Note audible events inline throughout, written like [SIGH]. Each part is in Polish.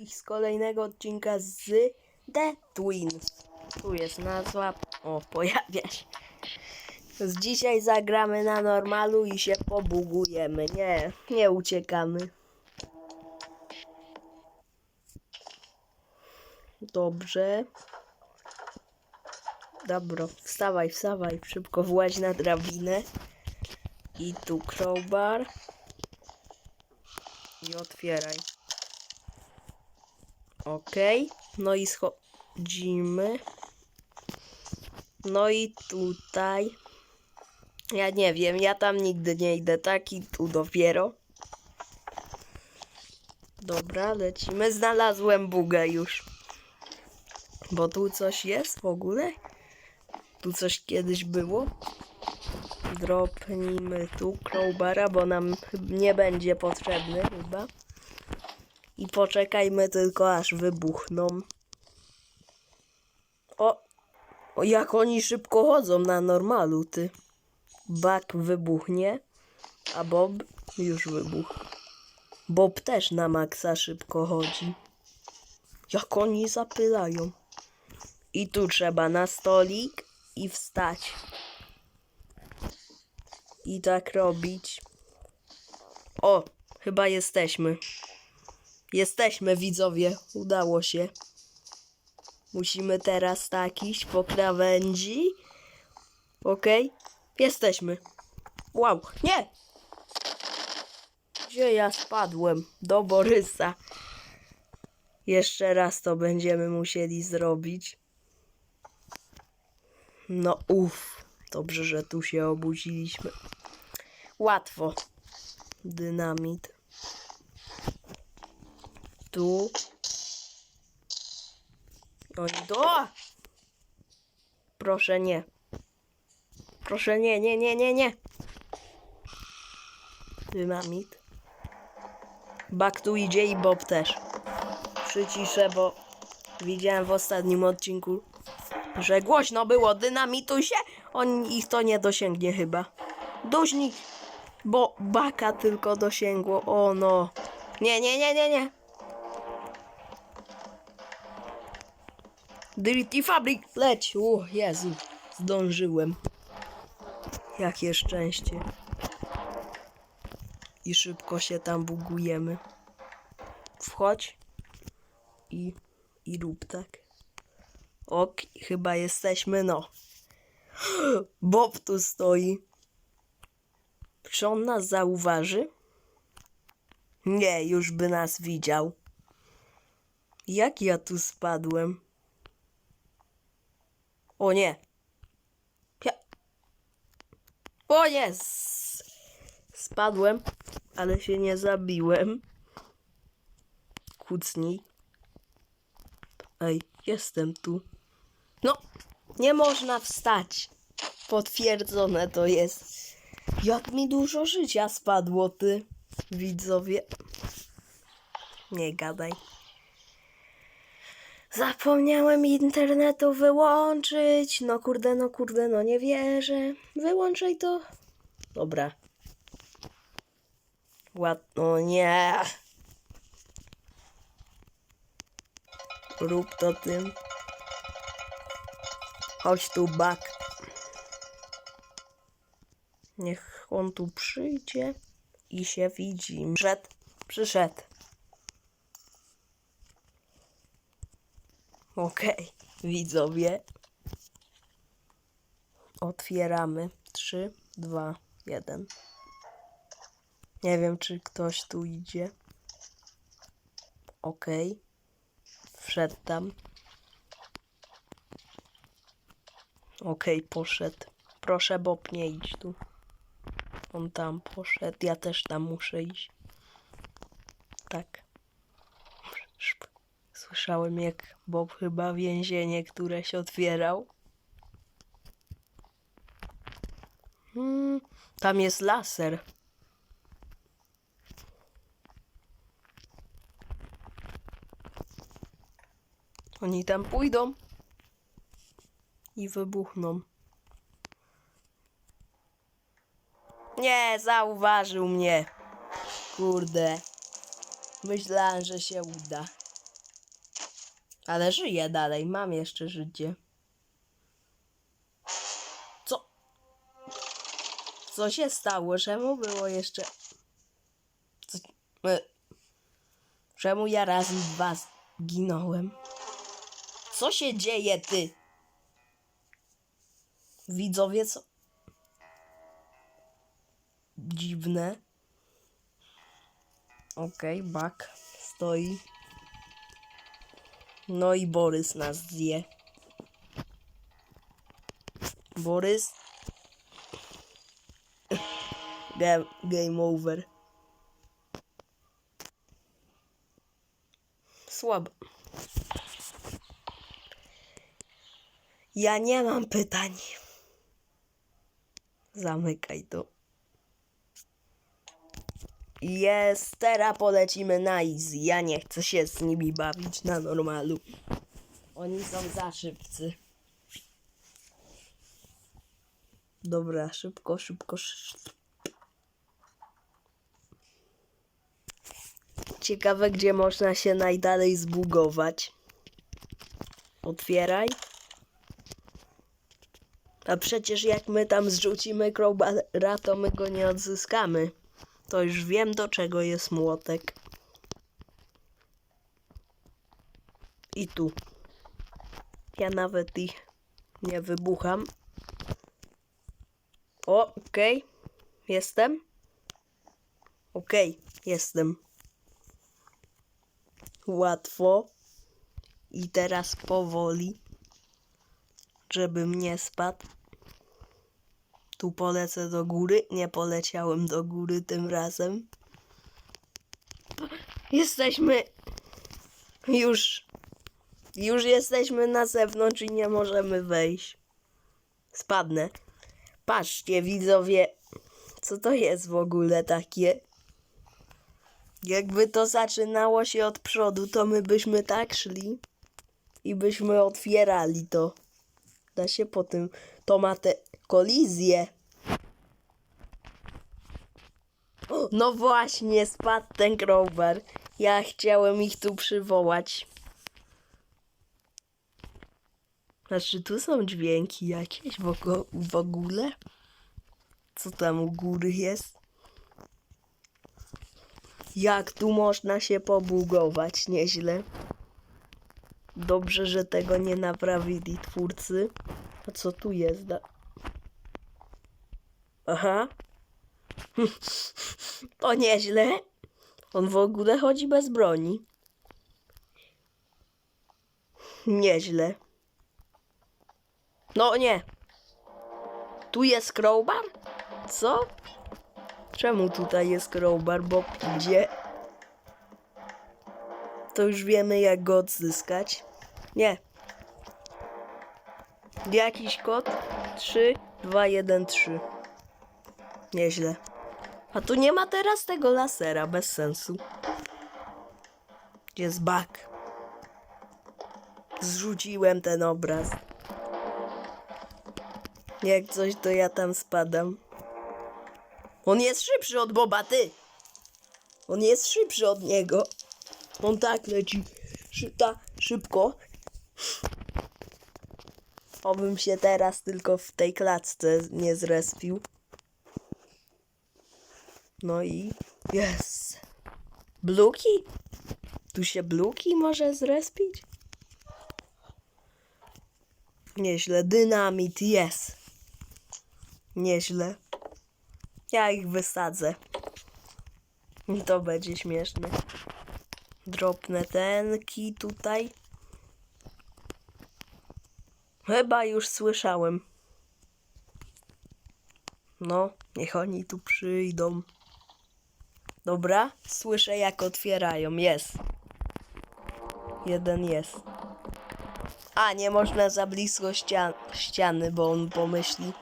wszystkich z kolejnego odcinka z The Twins. Tu jest nazwa. O, pojawia się. Z dzisiaj zagramy na normalu i się pobugujemy. Nie, nie uciekamy. Dobrze. Dobro, wstawaj, wstawaj, szybko właź na drabinę. I tu crowbar. I otwieraj. Ok. No i schodzimy. No i tutaj. Ja nie wiem, ja tam nigdy nie idę, tak i tu dopiero. Dobra, lecimy. Znalazłem bugę już. Bo tu coś jest w ogóle? Tu coś kiedyś było? Dropnijmy tu crowbara, bo nam nie będzie potrzebny chyba. I poczekajmy tylko aż wybuchną. O! o jak oni szybko chodzą na normalu, ty. Bak wybuchnie, a Bob już wybuchł. Bob też na maksa szybko chodzi. Jak oni zapylają. I tu trzeba na stolik i wstać. I tak robić. O, chyba jesteśmy. Jesteśmy, widzowie. Udało się. Musimy teraz tak iść po krawędzi. Okej. Jesteśmy. Wow. Nie! Gdzie ja spadłem? Do Borysa. Jeszcze raz to będziemy musieli zrobić. No uff. Dobrze, że tu się obudziliśmy. Łatwo. Dynamit. Tu. No i do. Proszę nie. Proszę nie, nie, nie, nie, nie. Dynamit. Bak tu idzie i Bob też. Przyciszę, bo widziałem w ostatnim odcinku, że głośno było. Dynamituj się. On ich to nie dosięgnie chyba. Duźnik. Bo baka tylko dosięgło. O no. Nie, nie, nie, nie, nie. Dirty Fabric, leć! O Jezu, zdążyłem. Jakie szczęście. I szybko się tam bugujemy. Wchodź i, i rób tak. Ok, chyba jesteśmy, no. [GASPS] Bob tu stoi. Czy on nas zauważy? Nie, już by nas widział. Jak ja tu spadłem? O nie. Ja. O jest. Spadłem, ale się nie zabiłem. Kucnij. Ej, jestem tu. No, nie można wstać. Potwierdzone to jest. Jak mi dużo życia spadło, ty, widzowie. Nie gadaj. Zapomniałem internetu wyłączyć. No kurde, no kurde, no nie wierzę. Wyłączaj to. Dobra. Ład... No nie. Rób to tym. Chodź tu, bak. Niech on tu przyjdzie i się widzi. Przyszedł, przyszedł. Okej, widzowie. Otwieramy. 3, 2, 1. Nie wiem, czy ktoś tu idzie. Okej. Wszedł tam. Okej, poszedł. Proszę, Bob, nie idź tu. On tam poszedł. Ja też tam muszę iść. Tak. Słyszałem, jak Bob chyba więzienie, które się otwierał. Hmm, tam jest laser. Oni tam pójdą i wybuchną. Nie, zauważył mnie. Kurde. Myślałem, że się uda. Ale żyję dalej, mam jeszcze życie. Co? Co się stało? Czemu było jeszcze... Co... e, Czemu ja raz i dwa zginąłem? Co się dzieje, ty? Widzowie, co? Dziwne. Okej, bak stoi. No i Borys nas zje. Borys. Game, game over. Słabo. Ja nie mam pytań. Zamykaj to. Jest, teraz polecimy na easy. Ja nie chcę się z nimi bawić na normalu. Oni są za szybcy. Dobra, szybko, szybko. szy- Ciekawe, gdzie można się najdalej zbugować. Otwieraj. A przecież jak my tam zrzucimy crowbara, to my go nie odzyskamy. To już wiem, do czego jest młotek. I tu. Ja nawet ich nie wybucham. O, okej. Jestem. Okej, jestem. Łatwo. I teraz powoli, żebym nie spadł. Tu polecę do góry. Nie poleciałem do góry tym razem. Jesteśmy już. Już jesteśmy na zewnątrz i nie możemy wejść. Spadnę. Patrzcie, widzowie, co to jest w ogóle takie? Jakby to zaczynało się od przodu, to my byśmy tak szli i byśmy otwierali to. Da się po tym. To O, No właśnie, spadł ten crowbar. Ja chciałem ich tu przywołać. Znaczy, tu są dźwięki jakieś w ogóle? Co tam u góry jest? Jak tu można się pobugować? Nieźle. Dobrze, że tego nie naprawili twórcy. A co tu jest? Aha. [LAUGHS] To nieźle. On w ogóle chodzi bez broni. Nieźle. No nie. Tu jest crowbar? Co? Czemu tutaj jest crowbar? Bo gdzie? To już wiemy jak go odzyskać. Nie. Jakiś kod? 3, 2, 1, 3. Nieźle. A tu nie ma teraz tego lasera, bez sensu. Jest bug. Zrzuciłem ten obraz. Jak coś, to ja tam spadam. On jest szybszy od Boba, ty! On jest szybszy od niego. On tak leci szy ta, szybko. Obym się teraz tylko w tej klatce nie zrespił. No i jest. Bluki? Tu się Bluki może zrespić? Nieźle. Dynamit jest. Nieźle. Ja ich wysadzę. I to będzie śmieszne. Dropnę tenki tutaj. Chyba już słyszałem. No, niech oni tu przyjdą. Dobra, słyszę jak otwierają. Jest. Jeden jest. A, nie można za blisko ścian ściany, bo on pomyśli,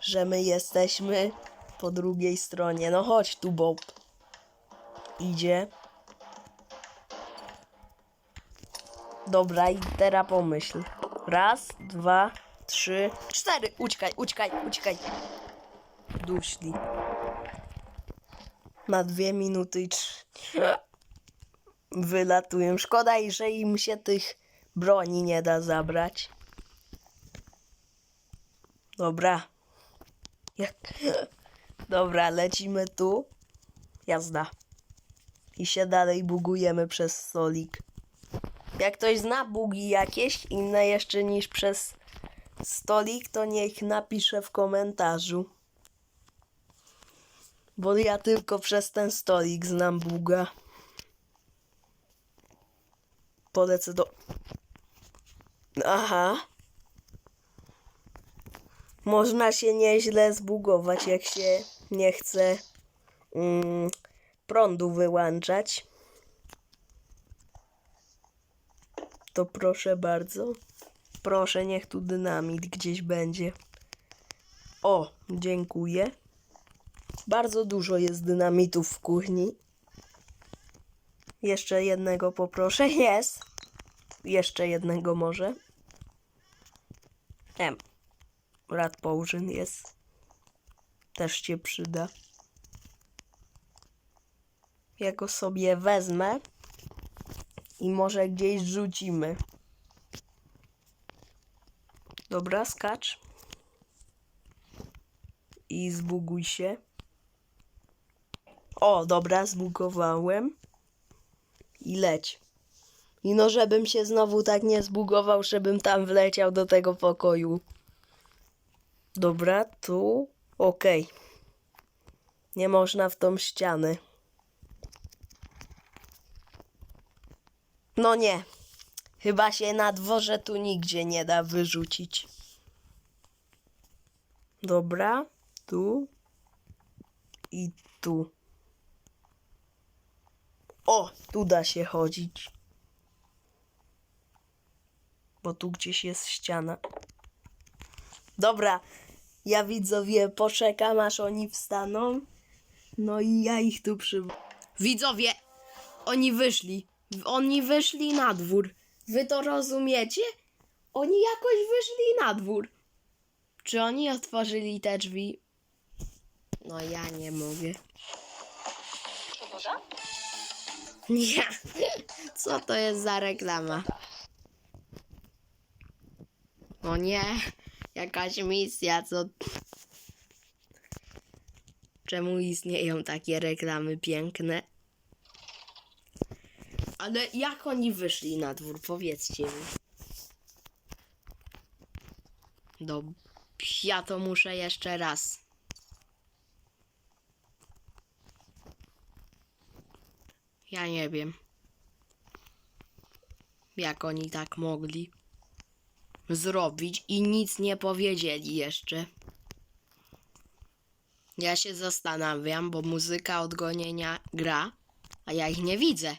że my jesteśmy po drugiej stronie. No chodź tu, Bob. Idzie. Dobra, i teraz pomyśl. Raz, dwa, trzy, cztery. Uciekaj, uciekaj, uciekaj. Duśli. Na dwie minuty i trzy. Wylatują. Szkoda, że im się tych Broni nie da zabrać. Dobra. Dobra, lecimy tu. Jazda. I się dalej bugujemy przez stolik. Jak ktoś zna bugi jakieś inne jeszcze niż przez stolik, to niech napisze w komentarzu. Bo ja tylko przez ten stolik znam buga. Polecę do... Aha. Można się nieźle zbugować, jak się nie chce mm, prądu wyłączać. To proszę bardzo. Proszę, niech tu dynamit gdzieś będzie. O, dziękuję. Bardzo dużo jest dynamitów w kuchni. Jeszcze jednego poproszę. [LAUGHS] Jest. Jeszcze jednego może. Em. Rat Połżyn jest. Też się przyda. Ja go sobie wezmę i może gdzieś rzucimy. Dobra, skacz. I zbuguj się. O, dobra, zbugowałem. I leć. I no, żebym się znowu tak nie zbugował, żebym tam wleciał do tego pokoju. Dobra, tu. Okej. Nie można w tą ścianę. No nie. Chyba się na dworze tu nigdzie nie da wyrzucić. Dobra, tu i tu. O, tu da się chodzić. Bo tu gdzieś jest ściana. Dobra, ja widzowie poczekam aż oni wstaną. No i ja ich tu przy... Widzowie, oni wyszli. Oni wyszli na dwór. Wy to rozumiecie? Oni jakoś wyszli na dwór. Czy oni otworzyli te drzwi? No ja nie mogę. Może? Nie. Co to jest za reklama? O nie. Jakaś misja, co... Czemu istnieją takie reklamy piękne? Ale jak oni wyszli na dwór? Powiedzcie mi. Dob... Ja to muszę jeszcze raz. Ja nie wiem. Jak oni tak mogli zrobić i nic nie powiedzieli jeszcze. Ja się zastanawiam, bo muzyka odgonienia gra, a ja ich nie widzę.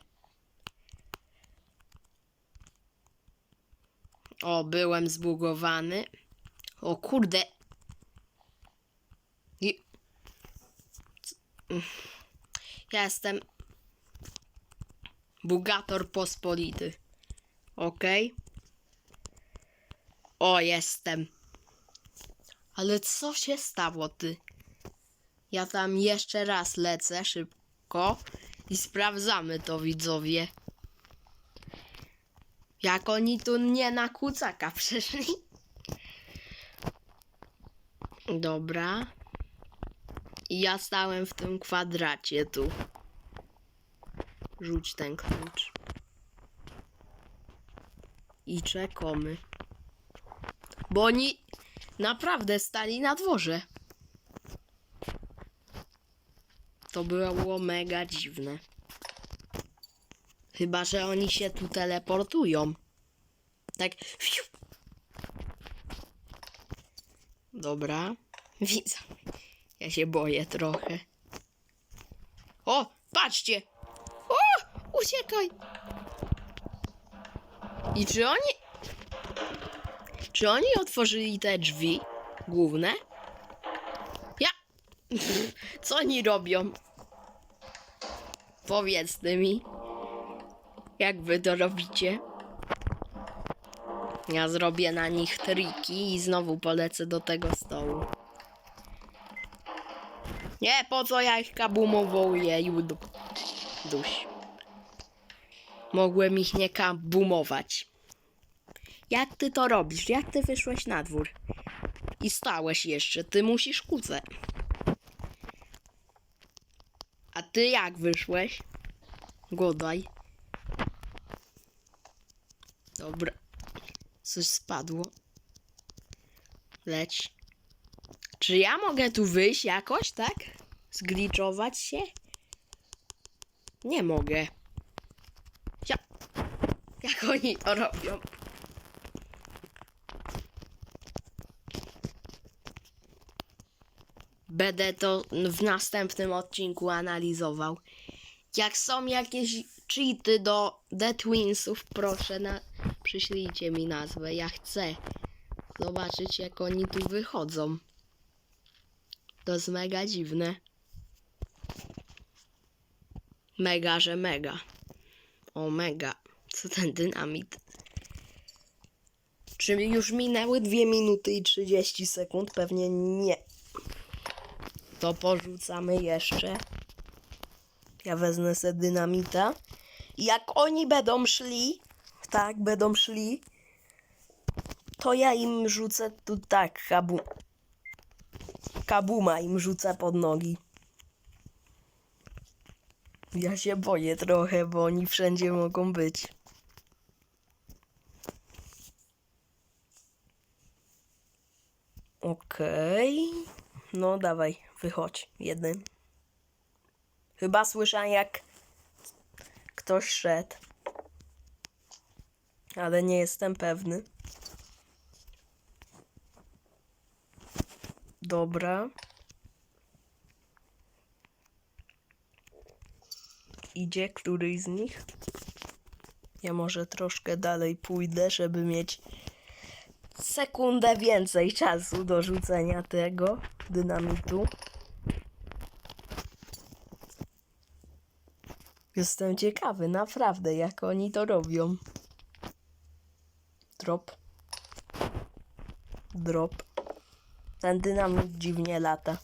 O, byłem zbugowany. O kurde. Ja jestem bugator pospolity. Okej. O, jestem. Ale co się stało, ty? Ja tam jeszcze raz lecę szybko i sprawdzamy to, widzowie. Jak oni tu nie na kucaka [LAUGHS] przeszli. Dobra. I ja stałem w tym kwadracie tu. Rzuć ten klucz. I czekamy. Bo oni naprawdę stali na dworze. To było mega dziwne. Chyba, że oni się tu teleportują. Tak. Dobra. Widzę. Ja się boję trochę. O, patrzcie! Uciekaj! I czy oni... Czy oni otworzyli te drzwi główne? Ja... [LAUGHS] Co oni robią? Powiedzcie mi. Jak wy to robicie? Ja zrobię na nich triki i znowu polecę do tego stołu. Nie, po co ja ich kabumowuję, judu. Duś. Mogłem ich nie kabumować. Jak ty to robisz? Jak ty wyszłeś na dwór? I stałeś jeszcze, ty musisz kłócę. A ty jak wyszłeś? Godaj. Dobra. Coś spadło. Leć. Czy ja mogę tu wyjść jakoś, tak? Zgliczować się? Nie mogę. Oni to robią? Będę to w następnym odcinku analizował. Jak są jakieś cheaty do The Twinsów, proszę, na... przyślijcie mi nazwę. Ja chcę zobaczyć, jak oni tu wychodzą. To jest mega dziwne. Mega, że mega. O, mega. Co ten dynamit? Czy już minęły 2 minuty i 30 sekund? Pewnie nie. To porzucamy jeszcze. Ja wezmę se dynamita. Jak oni będą szli, tak, będą szli, to ja im rzucę tu tak, kabu. Kabuma im rzucę pod nogi. Ja się boję trochę, bo oni wszędzie mogą być. Okej. No dawaj, wychodź. Jeden. Chyba słyszałem jak ktoś szedł. Ale nie jestem pewny. Dobra. Idzie któryś z nich. Ja może troszkę dalej pójdę, żeby mieć sekundę więcej czasu do rzucenia tego dynamitu. Jestem ciekawy, naprawdę, jak oni to robią. Drop. Drop. Ten dynamit dziwnie lata.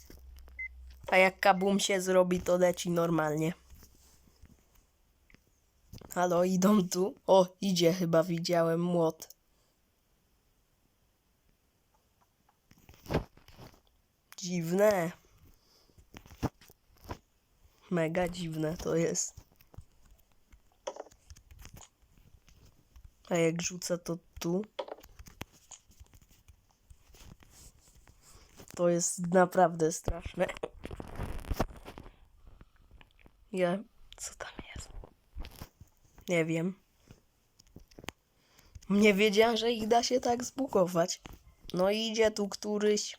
A jak kabum się zrobi, to leci normalnie. Halo, idą tu? O, idzie chyba, widziałem młot. Dziwne. Mega dziwne to jest. A jak rzucę to tu? To jest naprawdę straszne. Ja. Co tam jest? Nie wiem. Nie wiedziałem, że ich da się tak zbugować. No idzie tu któryś.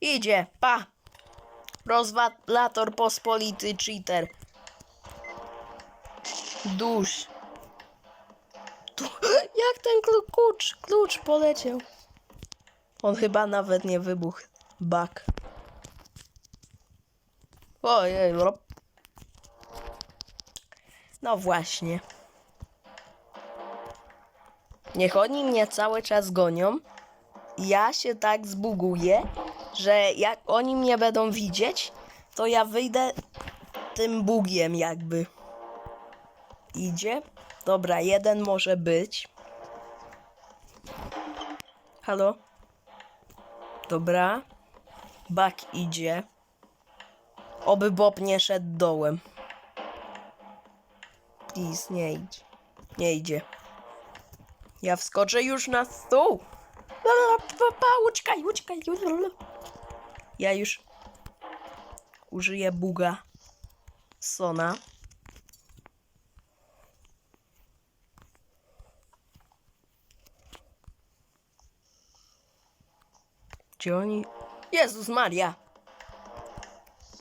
Idzie, pa! Rozwalator pospolity cheater. Dusz. Tu, [GASPS] jak ten klu- klucz, klucz poleciał. On chyba nawet nie wybuchł. Bak. Ojej, rop. No właśnie. Niech oni mnie cały czas gonią. Ja się tak zbuguję, że jak oni mnie będą widzieć, to ja wyjdę tym bugiem jakby. Idzie? Dobra, jeden może być. Halo? Dobra. Bak idzie. Oby Bob nie szedł dołem. Please, nie idź. Nie idzie. Ja wskoczę już na stół. Uciekaj, uciekaj. Ja już użyję buga Sona. Gdzie oni? Jezus Maria!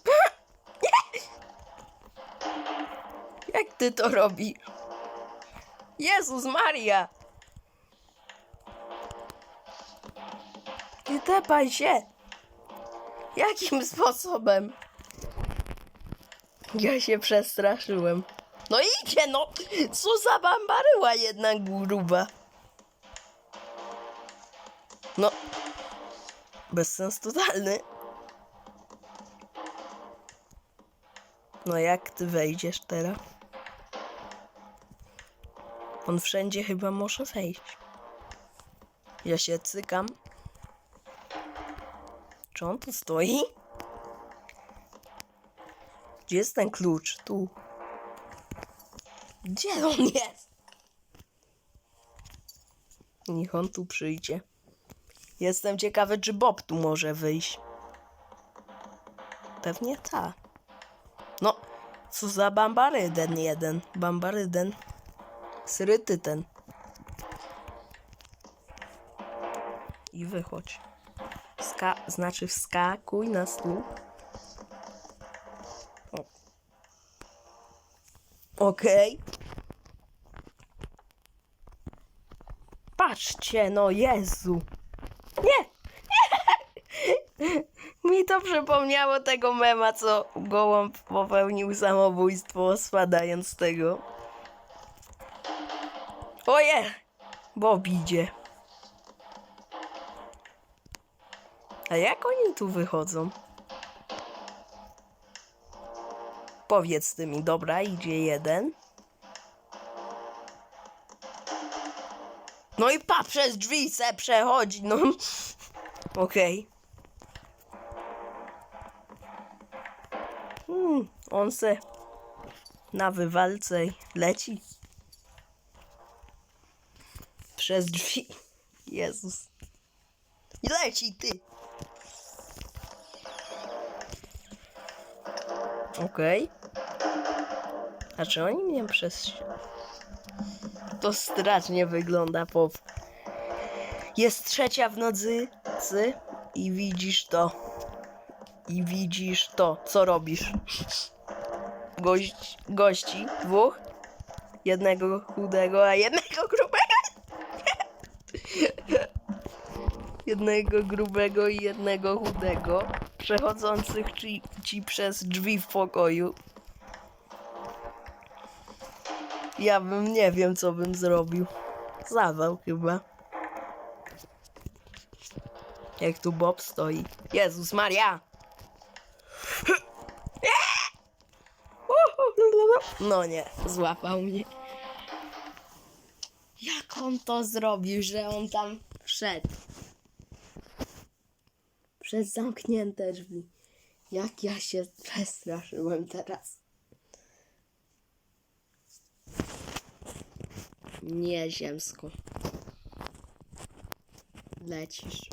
[LAUGHS] Jak ty to robisz? Jezus Maria! Nie tepaj się! Jakim sposobem? Ja się przestraszyłem. No idzie, no! Co za bambaryła jednak gruba. No. Bezsens totalny. No jak ty wejdziesz teraz? On wszędzie chyba może wejść. Ja się cykam. Czy on tu stoi? Gdzie jest ten klucz? Tu. Gdzie on jest? Niech on tu przyjdzie. Jestem ciekawy, czy Bob tu może wyjść. Pewnie ta. No, co za bambaryden jeden. Bambaryden. Sryty ten. I wychodź. Ska znaczy wskakuj na. O. Okej. Patrzcie, no Jezu. Nie! Nie! [LAUGHS] Mi to przypomniało tego mema, co gołąb popełnił samobójstwo spadając z tego. Oje! Bob idzie. A jak oni tu wychodzą? Powiedz ty mi, dobra, idzie jeden. No i pa, przez drzwi se przechodzi, no. [LAUGHS] Okej. Hmm, on se na wywalce leci. Przez drzwi. Jezus. Leci ty. Okej. A czy oni mnie przez... To strasznie wygląda, pop. Jest trzecia w nocy cy, i widzisz to. I widzisz to, co robisz. Gość, gości, dwóch. Jednego chudego, a jednego grubego. [LAUGHS] jednego grubego i jednego chudego, przechodzących ci, ci przez drzwi w pokoju. Ja bym nie wiem, co bym zrobił. Zawał chyba. Jak tu Bob stoi. Jezus Maria! No nie, złapał mnie. Jak on to zrobił, że on tam wszedł? Przez zamknięte drzwi. Jak ja się przestraszyłem teraz. Nie ziemsko. Lecisz.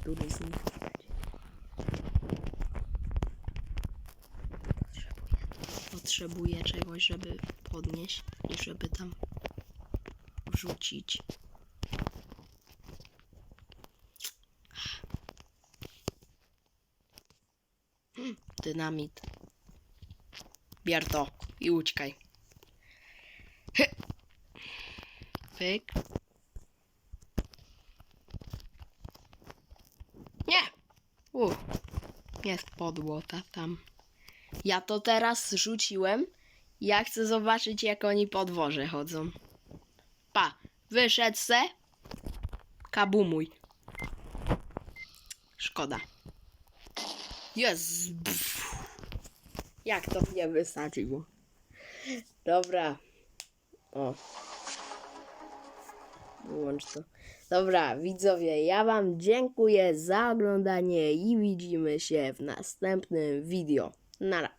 Który z nich? Potrzebuję, potrzebuję czegoś, żeby podnieść i żeby tam wrzucić. Dynamit. Bier to i uciekaj. [LAUGHS] Pyk. Nie! U. Jest podłota tam. Ja to teraz rzuciłem. Ja chcę zobaczyć, jak oni po dworze chodzą. Pa, wyszedł se. Kabumuj. Szkoda. Jest. Jak to mnie wysadziło. Dobra. O. Wyłącz to. Dobra, widzowie, ja wam dziękuję za oglądanie i widzimy się w następnym video. Nara.